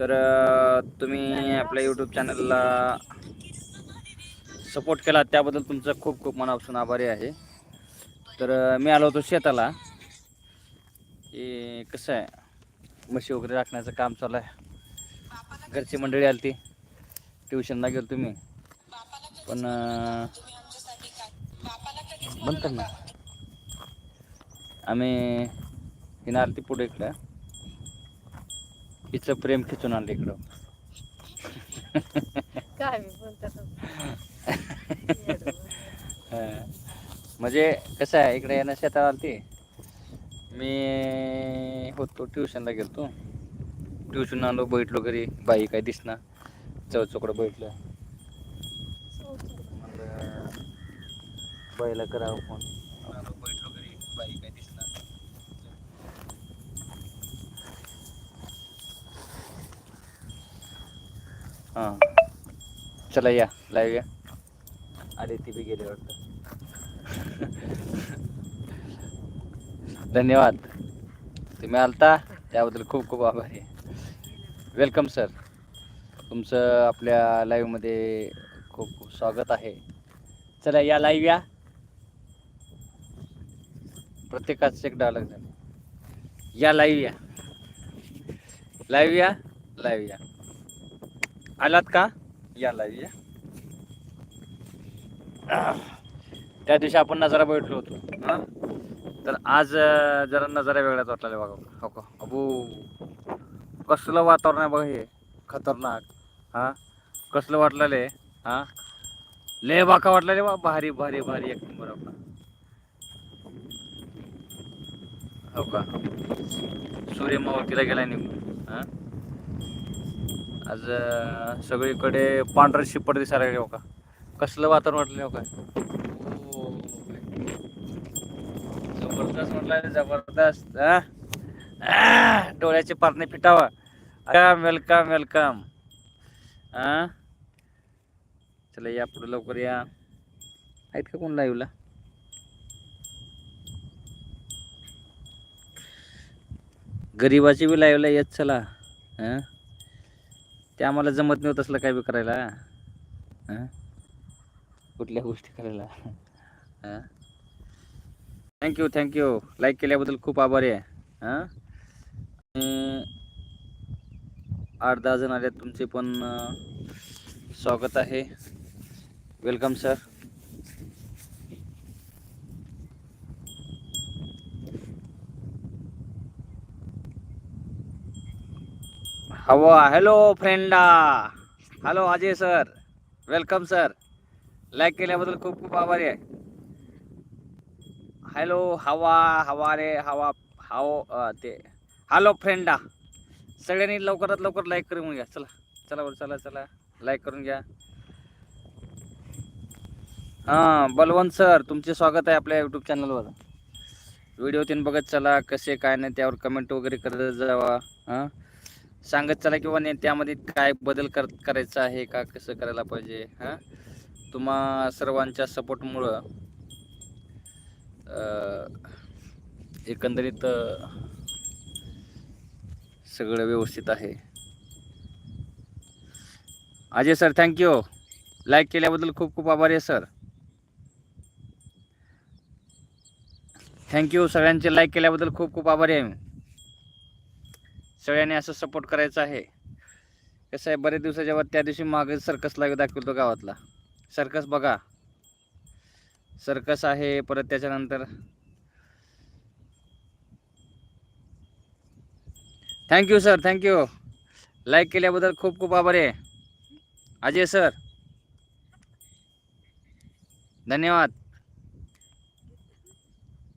तर तुम्ही आपल्या यूट्यूब चॅनलला सपोर्ट केला त्याबद्दल तुमचं खूप खूप मनापासून आभारी आहे. तर मी आलो होतो शेताला. हे कसं आहे? म्हशी वगैरे राखण्याचं काम चालू आहे. घरची मंडळी आली ती ट्युशनला गेलो तुम्ही. पण अ, बंद कर ना. आम्ही हिनं आली ती पुढे इकडं. हिचं प्रेम खिचून आणलं इकडं. काय मी बोलतात. म्हणजे कसं आहे इकडे येणं शेतात आलती. मी होतो ट्युशनला गेलतो. ट्युशन आलो बैठलो घरी. बाई काय दिसना. चौचोकडं बैठलं बाईला करावं फोन आलो बैठलो घरी बाई काय दिसना हां. चला या लाईव्ह या. अरे ती बी गेले वाटतं. धन्यवाद. तुम्ही आलता त्याबद्दल खूप खूप आभारी. आहे वेलकम सर तुमचं आपल्या लाईव्हमध्ये खूप खूप स्वागत आहे. चला या लाईव्ह या. प्रत्येकाचं एक डायलॉग झाला या लाईव्ह या. लाईव्ह या लाईव्ह या. आलात का? या लाईव्ह या. त्या दिवशी आपण नजारा बैठलो होतो. हा? तर आज अं, जरा नजारा वेगळाच वाटला बघा. हो का? अबू. कसलं वातावरण आहे बघा हे? खतरनाक. हा? कसलं वाटलं हा? लय बाका वाटलं बा. भारी भारी भारी एक नंबर आपला. हो का? सूर्य मावतीला गेला निघून. हा? आज सगळीकडे पांढरं शिपट दिसायला लागले का कसलं वातावरण वाटलं का काय जबरदस्त म्हटलं जबरदस्त डोळ्याचे पारणे फिटावा वेलकम वेलकम वेलकम. चला या पुढे लवकर या. आहेत का कोण लाईव्हला गरीबाची बी लाईव्हला येत चला. हा ते आम्हाला जमत नव्हतं असलं काय बी करायला. हा? कुठल्या गोष्टी करायला? हां? थँक्यू थँक्यू लाईक केल्याबद्दल खूप आभारी आहे. हां? आणि आठ दहा जण आले तुमचे पण स्वागत आहे. वेलकम सर हवा हॅलो फ्रेंडा hello Ajay sir welcome sir like केल्याबद्दल खूप खूप आभारी आहे. हॅलो हवा हवा रे हवा हाव ते. हॅलो फ्रेंडा सगळ्यांनी लवकरात लवकर लाईक करून घ्या. चला चला बरं चला चला. लाईक करून घ्या. हां बलवंत सर तुमचे स्वागत आहे आपल्या यूट्यूब चॅनलवर व्हिडिओ तीन बघत चला कसे काय नाही त्यावर कमेंट वगैरे करत जावा. हां? सांगत चला किंवा त्यामध्ये काय बदल कर करायचा आहे का? कसं करायला पाहिजे? हां? तुम्हा सर्वांच्या सपोर्टमुळं एकंदरीत सगळं व्यवस्थित आहे. अजय सर थँक्यू लाईक केल्याबद्दल खूप खूप आभारी आहे सर थँक्यू सगळ्यांचे लाईक केल्याबद्दल खूप खूप आभारी आहे. मी सगळ्यांनी असं सपोर्ट करायचं आहे. कसं आहे बरेच दिवसाच्या वर त्या दिवशी मागे सर्कस लाईव्ह दाखवतो गावातला. सर्कस बघा. सर्कस आहे परत त्याच्यानंतर थँक्यू सर थँक्यू लाईक केल्याबद्दल खूप खूप आभार आहे. अजय सर धन्यवाद.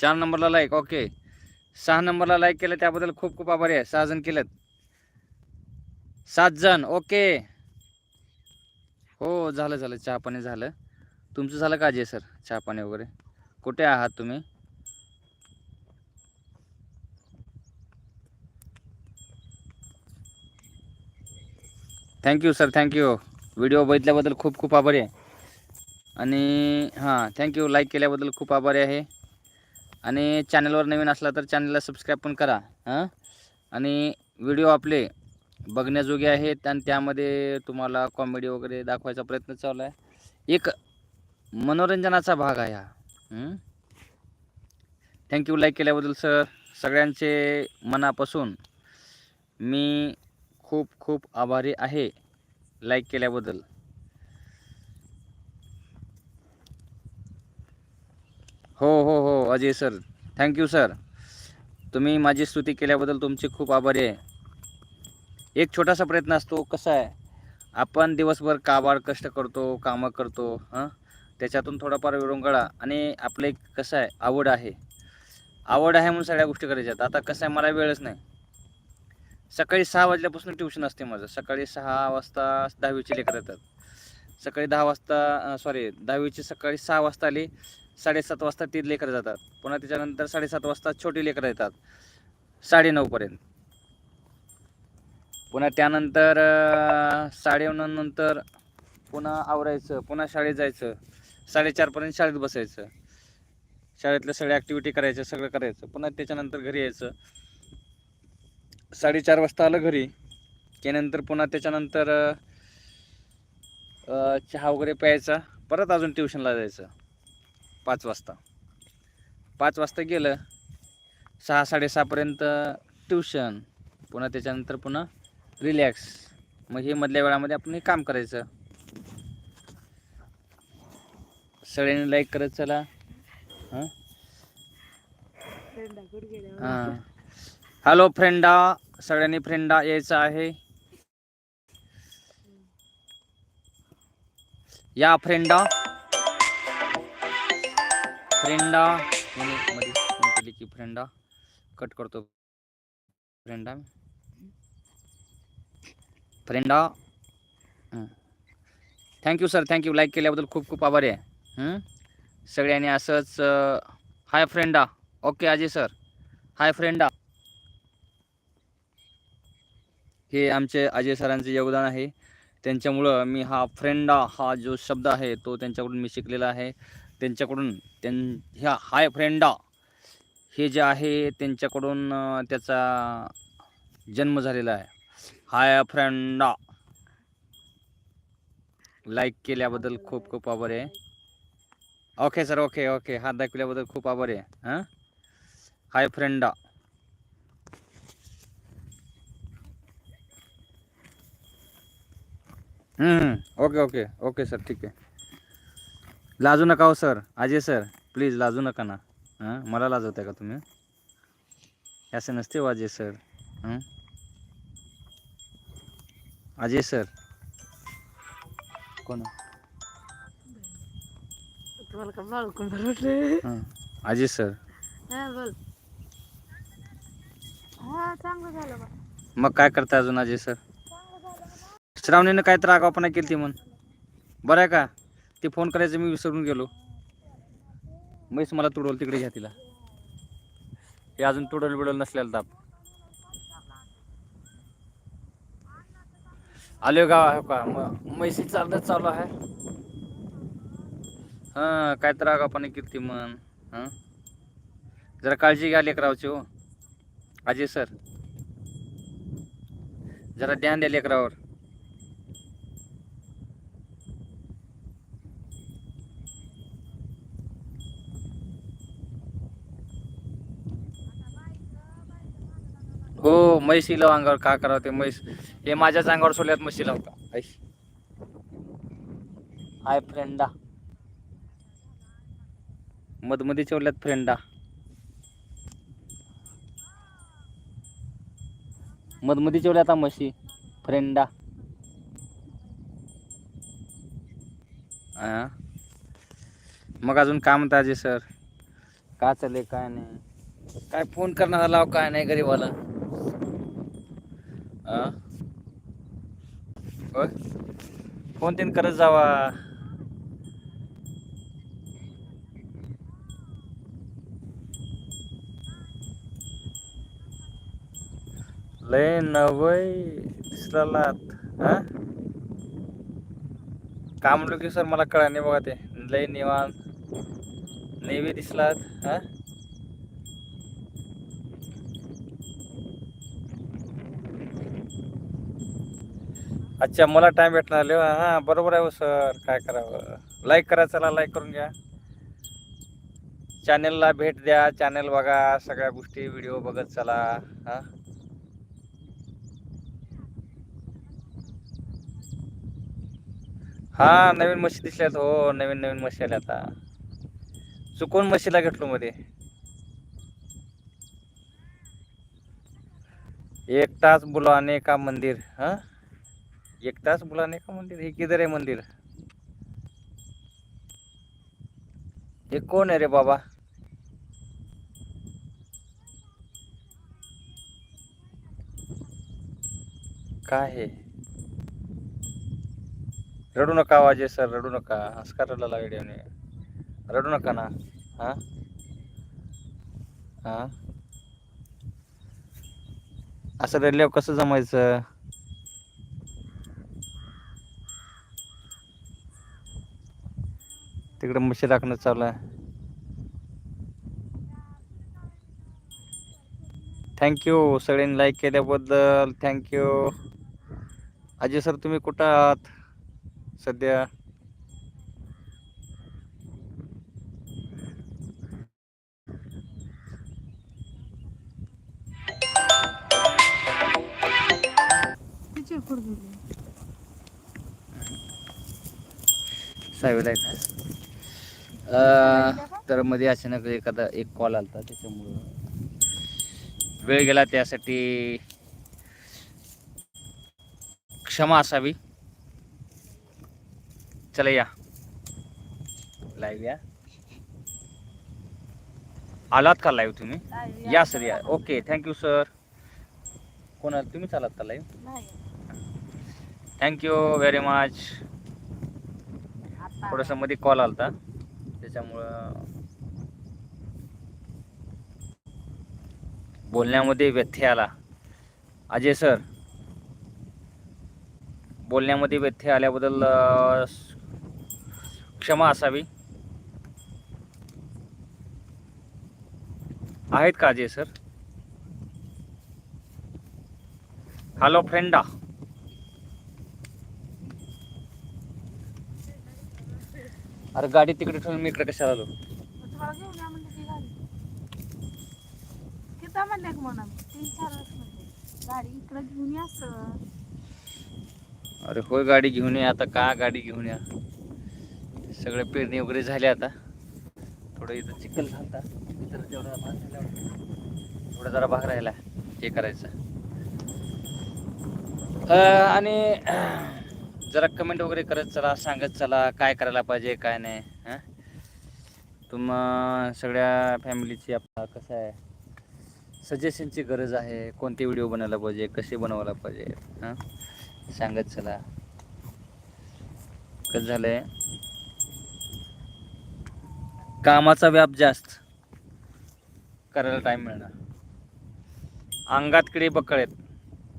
चार नंबरला लाईक ओके सहा नंबरला लाईक केलं त्याबद्दल खूप खूप आभारी आहे. सहा जण केलं सात जण ओके. हो झालं झालं. चहा पाणी झालं. तुमचं झालं का जे सर? चहा पाणी वगैरे? कुठे आहात तुम्ही? Thank you sir thank you video बघितल्याबद्दल खूप खूप आभारी आहे. आणि हां थँक्यू लाईक केल्याबद्दल खूप आभारी आहे. आणि चॅनलवर नवीन असला तर चॅनलला सबस्क्राईब पण करा हां? आणि व्हिडिओ आपले बघण्याजोगे आहेत आणि त्यामध्ये तुम्हाला कॉमेडी वगैरे दाखवायचा प्रयत्न चालू आहे. एक मनोरंजनाचा भाग आहे हा. थँक्यू लाईक केल्याबद्दल सर सगळ्यांचे मनापासून मी खूप खूप आभारी आहे लाईक केल्याबद्दल. हो हो हो. अजय सर. थँक्यू सर तुम्ही माझी स्तुती केल्याबद्दल तुमचे खूप आभारी आहे. एक छोटासा प्रयत्न असतो कसा आहे? आपण दिवसभर काबाड कष्ट करतो कामं करतो हां? त्याच्यातून थोडाफार विरंगळा आणि आपलं एक कसं आहे आवड आहे. आवड आहे म्हणून सगळ्या गोष्टी करायच्यात. आता कसं आहे मला वेळच नाही. सकाळी सहा वाजल्यापासून ट्युशन असते माझं. सकाळी सहा वाजता दहावीचे लेकर येतात. सकाळी दहा वाजता सॉरी दहावीची सकाळी सहा वाजता आली साडेसात वाजता ती लेकरं जातात. पुन्हा त्याच्यानंतर साडेसात वाजता छोटी लेकरं येतात. साडेनऊपर्यंत पुन्हा त्यानंतर साडेनंतर नंतर पुन्हा आवरायचं पुन्हा शाळेत जायचं. साडेचारपर्यंत शाळेत बसायचं. शाळेतल्या सगळ्या ॲक्टिव्हिटी करायचं सगळं करायचं. पुन्हा त्याच्यानंतर घरी यायचं. साडेचार वाजता आलं घरी. त्यानंतर पुन्हा त्याच्यानंतर चहा वगैरे प्यायचा. परत अजून ट्युशनला जायचं. पाच वाजता. पाच वाजता गेलं. सहा साडेसहापर्यंत ट्युशन पुन्हा त्याच्यानंतर पुन्हा रिलॅक्स मग हे मधल्या वेळामध्ये आपण हे काम करायचं. सगळ्यांनी लाईक करत चला. हां? हां. हॅलो फ्रेंडा सगळ्यांनी फ्रेंडा यायचं आहे. या फ्रेंडा. फ्रेंडा. मध्ये फोन केली की फ्रेंडा. कट करतो. फ्रेंडा. फ्रेंडा. Thank you sir thank you like केल्याबद्दल खूप खूप आभारी आहे. सगळ्यांनी असंच हाय फ्रेंडा. ओके अजय सर हाय फ्रेंडा. हे आमचे अजय सरांचे योगदान आहे. त्यांच्यामुळं मी हा फ्रेंडा हा जो शब्द आहे तो त्यांच्याकडून मी शिकलेला आहे. त्यांच्याकडून त्यां ह्या हाय फ्रेंडा हे जे आहे त्यांच्याकडून त्याचा जन्म झालेला आहे. हाय फ्रेंडा. लाईक केल्याबद्दल खूप खूप आभार आहे. ओके सर ओके ओके हात दाखवल्याबद्दल खूप आभार आहे. हां? हाय फ्रेंडा. Okay okay. Okay sir. ठीक आहे. लाजू नका हो सर. अजय सर. प्लीज लाजू नका ना. हां? मला लाजवताय का तुम्ही? असं नसते हो अजय सर. हं? अजय सर. कोण? अजय सर. हा हा मग काय करताय अजून अजय सर? श्रावणीनं काय तर आगावपणा केली ती म्हण. बरं आहे का? ते फोन करायचं मी विसरून गेलो. मैस मला तुडवल तिकडे घ्या तिला. हे अजून तुडल बिडल नसलेला ताप आलो गाव आहे हो का? मग म्हैसी चालत चालू आहे. हां काय तर आगावपणा केली ती म्हण हां? जरा काळजी घ्या लेकरावची हो. अजय सर. जरा ध्यान द्या लेकरावर. हो लाव अंगावर का करावं ते म्हैस? हे माझ्याच अंगावर सोडल्यात म्हशी लावता ऐश. हाय फ्रेंडा. मधमध्ये चेवल्यात फ्रेंडा. मधमध्ये ठेवल्या आता म्हशी. फ्रेंडा. हा मग अजून काम म्हणता सर? का चालले काय नाही. काय फोन करणार लाव काय नाही गरीबाला. फोन तीन करत जावा? लय नवय दिसलात हा? का म्हणलो की सर मला कळा नाही बघा ते. लय निवांत. नेवी दिसलात हा? अच्छा मला टाइम भेटणार आले हां बरोबर आहे हो सर काय करावं? लाईक करा चला लाईक करून घ्या. चॅनेलला भेट द्या चॅनेल बघा सगळ्या गोष्टी व्हिडिओ बघत चला. हा? हा नवीन मशी दिसल्यात हो नवीन नवीन मशी आल्या आता. चुकून मशीला घेतलो मध्ये. एक तास बुलाने का मंदिर. हा? एक तास मुलाने का मंदिर? हे किधर आहे मंदिर? हे कोण आहे रे बाबा? काय आहे रडू नका वाजे सर रडू नका. हसका रडला रडू नका ना. हा? हा? असं रडल्यावर कसं जमायचं? तिकडे म्हशी राखणं चालू आहे. थँक्यू सगळ्यांनी लाईक केल्याबद्दल. थँक्यू अजय सर तुम्ही कुठं आहात सध्या? साहेब तर मध्ये अचानक एखादा एक कॉल आलता त्याच्यामुळं वेळ गेला त्यासाठी क्षमा असावी. चला या. लाईव्ह या. आलात का लाईव्ह तुम्ही? या सर या. ओके थँक्यू सर कोण आलं? तुम्हीच आलात का लाईव्ह थँक्यू व्हेरी मच थोडंसं मध्ये कॉल आलता. त्याच्यामुळं बोलण्यामध्ये व्यत्यय आला. अजय सर बोलण्यामध्ये व्यथ्य आल्याबद्दल क्षमा असावी. आहेत का अजय सर? हॅलो फ्रेंडा अरे गाडी तिकडे ठेवून मी इकडे कशाला आलो? घेऊन या ती गाडी किती म्हणले का म्हणा तीन चार वेळेस म्हणले. गाडी इकडे घेऊन या सर. अरे होय गाडी घेऊन ये आता का गाडी घेऊन या? सगळे पेरणी वगैरे झाले आता. थोडं इथं चिखल झालता. तेवढा भाग राहिला थोडा जरा भाग राहिला. हे करायचं. अं, आणि जरा कमेंट वगैरे करत चला सांगत चला काय करायला पाहिजे काय नाही हां? तुम सगळ्या फॅमिलीची आपला कसं आहे? सजेशनची गरज आहे कोणते व्हिडिओ बनायला पाहिजे कसे बनवायला पाहिजे हां? सांगत चला. कसं झालं आहे कामाचा व्याप जास्त. करायला टाइम मिळणार. अंगात किडे बकळ आहेत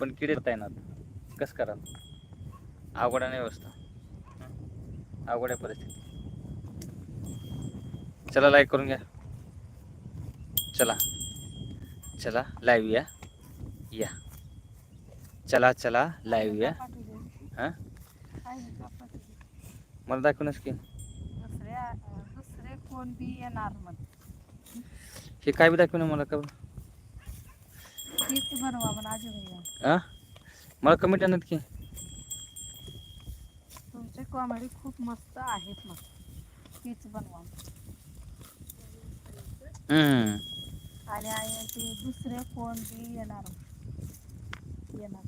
पण किडे येणार कसं करा अवघड आहे व्यवस्था? अवघड आहे परिस्थिती. चला लाईक करून घ्या. चला. चला लाईव्ह या. या. चला चला लाईव्ह या. हां? मला दाखवूनच की. दुसऱ्या दुसरे कोण बी येणार म्हण हे काय बी दाखवून मला का तीच बनवा म्हणा आजी भैया. आ मला कमेंट आणत की. कॉमेडी खूप मस्त आहेत मग. तीच बनवा. हम्म. आणि आहे ते दुसरे कोण बी येणार. येणार.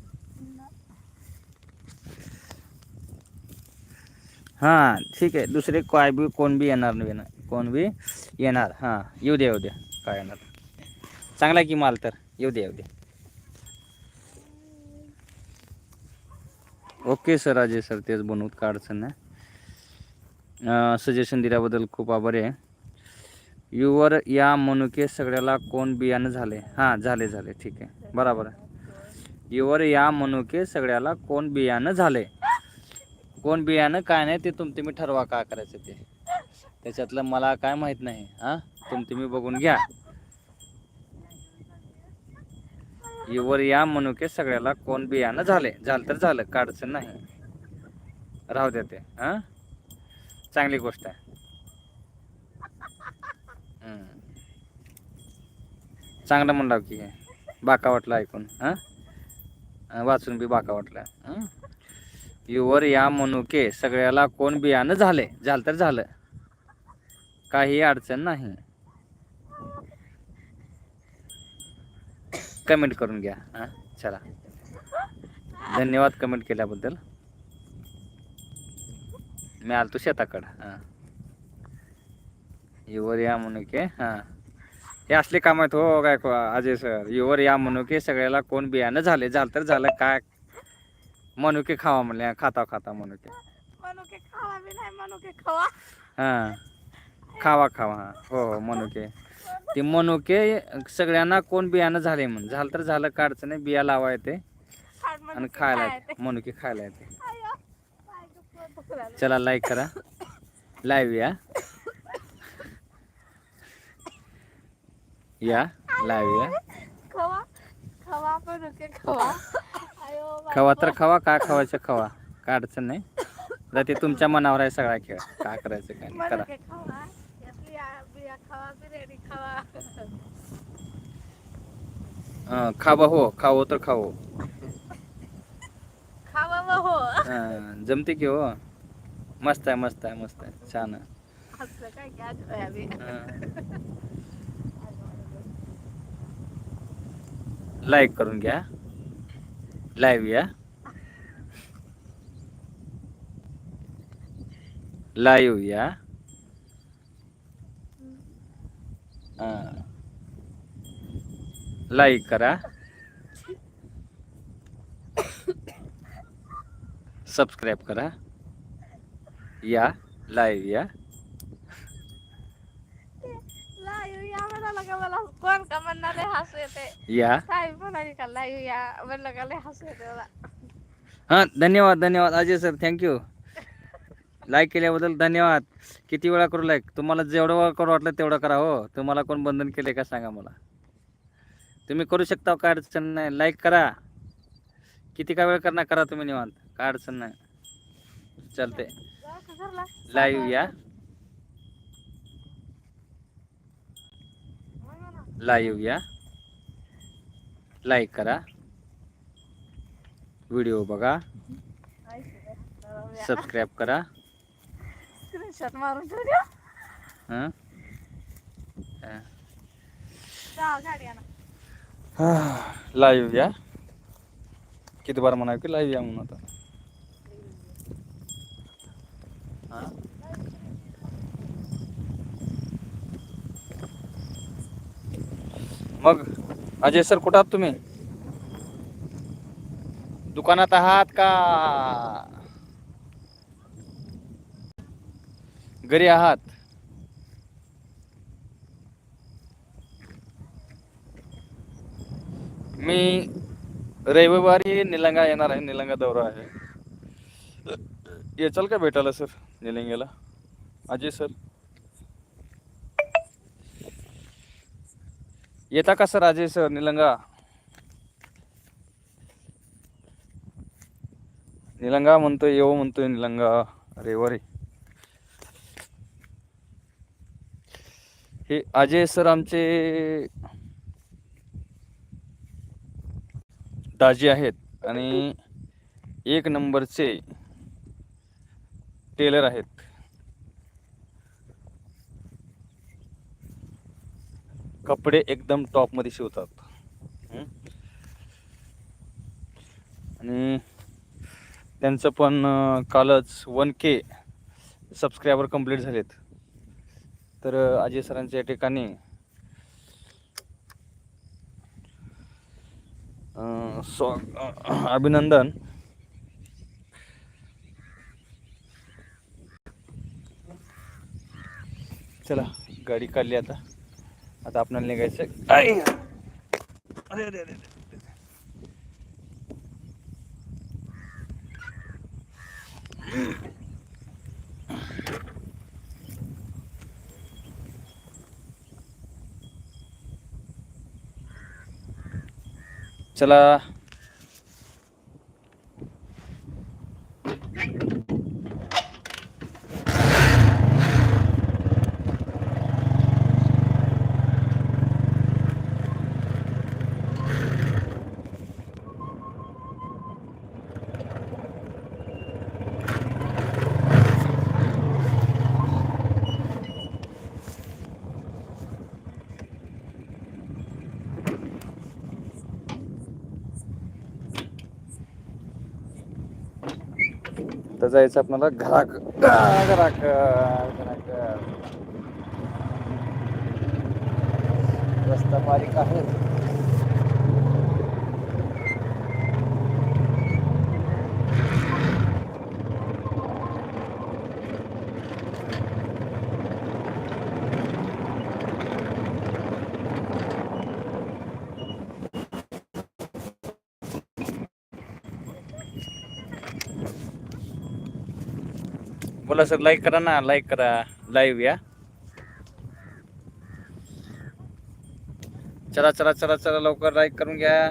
हां ठीक आहे. दुसरे काय बी कोण बी येणार नाही येणार कोण बी येणार. हां येऊ द्या येऊ द्या काय येणार. चांगला की माल तर? येऊ द्या येऊ द्या ओके सर अजय सर तेच बनवूत का अडचण नाही सजेशन दिल्याबद्दल खूप आभारी आहे. युवर या मनुके सगळ्याला कोण बियाणं झाले? हां झाले झाले. ठीक आहे. बरोबर आहे. युवर या मनुके सगळ्याला कोण बियाणं झाले? कोण बियाणं काय नाही ते तुम तुम्ही ठरवा का करायचं ते? त्याच्यातलं मला काय माहीत नाही. हां? तुम्ही बघून घ्या. इवर या मनुके सगळ्याला कोण बियाणं झाले? झालं तर झालं काढचं नाही. राहू द्या ते हां? चांगली गोष्ट आहे. चांगलं म्हणलं की बाका वाटलं ऐकून हां? वाचून बी बाका वाटलं युवर या मनुके सगळ्याला कोण बियाणं झाले? झालं तर झालं. काही अडचण नाही. कमेंट करून घ्या. हां चला. धन्यवाद कमेंट केल्याबद्दल. मी आलतो शेताकडं. हां. युवर या मनुके हां. हे असले काम आहेत हो काय अजय सर. युवर या मनुके सगळ्याला कोण बियाणं झाले झालं तर झालं काय? मनुके खावा म्हणले खाता खाता मनुके मनुके खावा हां. खावा खावा हां. हो हो मनुके ते मनुके सगळ्यांना कोण बियाणं झाले म्हणून. झालं तर झालं काढचं नाही बिया लावा येते आणि खायला. येते. मनुके खायला येते. चला लाईक करा. लाईव्ह या. या लाईव्ह या. खवा तर. खवा काय खवायचं खवा? अडचण नाही. आता ते तुमच्या मनावर आहे सगळा खेळ. काय करायचं काय करा. आ- बिया खावा बिर्याणी खावा हं, खावा हो खावो तर खावो खावा व हो हं, जमते की हो मस्त आहे मस्त आहे मस्त आहे छान आहे हसलं काय की आज बी हं. लाईक करून घ्या लाईव्ह या लाईव्ह या लाईक करा. सबस्क्राईब करा. या लाईव्ह या कोण का म्हणणार लय हसू येते. या. साहेब म्हणाली का लाईव्ह या? म्हणलं का लय हसू येते हां धन्यवाद धन्यवाद. अजय सर थँक्यू लाईक केल्याबद्दल धन्यवाद. किती वेळा करू लाईक तुम्हाला जेवढं वेळा करू वाटलं तेवढं करा हो. तुम्हाला कोण बंधन केले का सांगा मला. तुम्ही करू शकता काय अडचण नाही. लाईक करा. किती का वेळ करणार? करा तुम्ही निवांत. काय अडचण नाही. चालते? लाईव्ह या. लाईव्ह या. लाईक करा. व्हिडिओ बघा. सबस्क्राईब करा. स्क्रीनशॉट मारून ठेव द्या. हां? हां. जा गाडी आणा. लाईव्ह या. किती बार म्हणावं की लाईव्ह या म्हणून आता. हा? मग अजय सर कुठं आहात तुम्ही? दुकानात आहात का? घरी आहात? मी रविवारी निलंगा येणार आहे निलंगा दौरा आहे. येचाल का भेटायला सर निलंगेला? अजय सर. येता का सर अजय सर निलंगा? निलंगा म्हणतोय येऊ म्हणतोय निलंगा रविवारी. हे अजय सर आमचे दाजी आहेत आणि एक नंबरचे टेलर आहेत. कपडे एकदम टॉपमध्ये शिवतात. आणि त्यांचं पण कालच वन के सबस्क्रायबर कंप्लीट झालेत. तर अजय सरांच्या या ठिकाणी स्वा अभिनंदन चला गाडी काढली आता आता आपल्याला निघायचं आई! अरे अरे अरे अरे. चला. जायचं आपल्याला घराक घराक घराक. रस्ता बारीक आहे. बोला सर लाईक करा ना लाईक करा. लाईव्ह या. चला चला चला चला लवकर लाईक करून घ्या.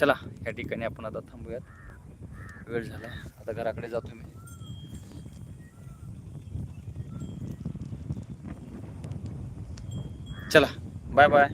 चला या ठिकाणी आपण आता थांबूयात. वेळ झाला. आता घराकडे जातो मी. चला बाय बाय